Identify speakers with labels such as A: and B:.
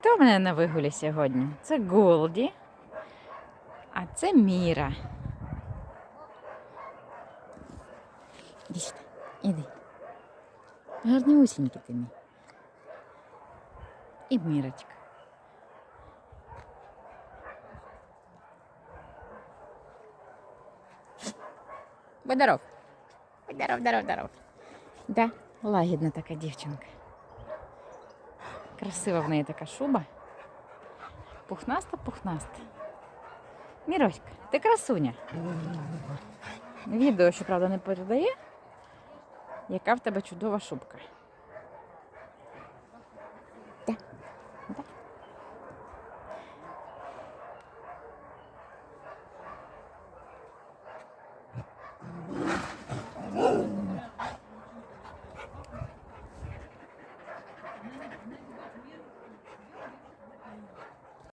A: Хто в мене на вигулі сьогодні? Це Голді, а це Міра. Іди сюди, іди. Гарнюсінький ти мій. І Мірочка. Будь здоров. Будь здоров, здоров, здоров. Да, лагідна така дівчинка. Красива в неї така шуба. Пухнаста, пухнаста. Міроська, ти красуня. Відео, що правда, не передає, яка в тебе чудова шубка. from.